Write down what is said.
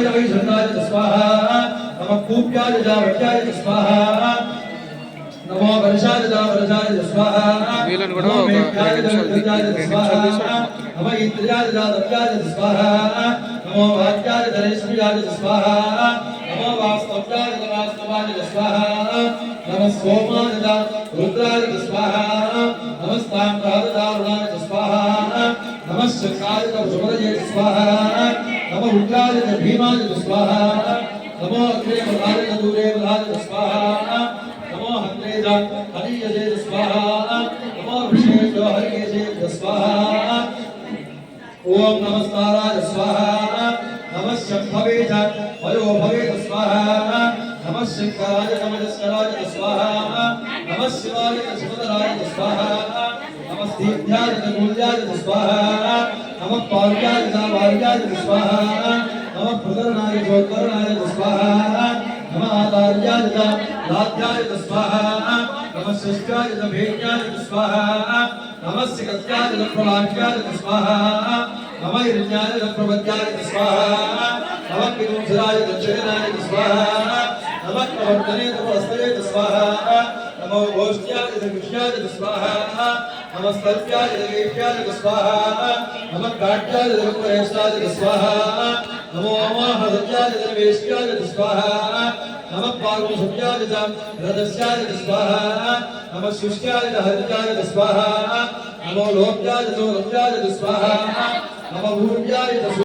वैशन्नाय स्वाहा नमः कूप्याय जावट्याय स्वाहा नमो वर्षाय जावर्षाय स्वाहा వీళ్ళని కూడా नमो ఒక मेघ्याय రెండు నిమిషాలు తీ- जावर्षाय రెండు स्वाहा నిమిషాలు తీసుకోండి. नमः इन्द्रियाय जातव्याय स्वाहा नमो वाक्याय धनेश्वर्याय स्वाहा नमो वास्तव्याय वास्तवाय स्वाहा नमः सोमाय रुद्राय स्वाहा नमस्ताम्राय दारुणाय स्वाहा नमः शङ्काय शुभरये स्वाहा नमः उग्राय भीमाय स्वाहा नमो अग्रे बलाय दूरे बलाय स्वाहा नमो हन्त्रे हरियजे स्वाहा नमो विशेष हरियजे स्वाहा ओम नमस्काराय स्वाहा नमः शंभवे च वयो भवे स्वाहा नमः शंकराय नमस्काराय स्वाहा नमः शिवाय शिवधराय स्वाहा नमः दीप्याय मूल्याय स्वाहा नमः पार्याय वार्याय स्वाहा नमः प्रकरणाय जोत्करणाय स्वाहा नमः आचार्याय लाध्याय स्वाहा नमः शिष्टाय भेद्याय स्वाहा नमः सिकत्याय प्रलाक्याय स्वाहा नमः हिरण्याय प्रपद्याय स्वाहा नमः पितुंसराय दक्षिणाय स्वाहा नमः प्रवर्तने तपस्तये स्वाहा नमो गोष्ठ्याय कृष्णाय स्वाहा नमः स्तर्प्याय देव्याय स्वाहा नमः काट्याय प्रेष्ठाय स्वाहा नमो अमाहृत्याय देवेश्याय स्वाहा नमः पार्वसत्याय रथस्याय स्वाहा नमः शुष्याय हरित्याय स्वाहा नमो लोप्याय लोप्याय स्वाहा नमः ऊर्जाय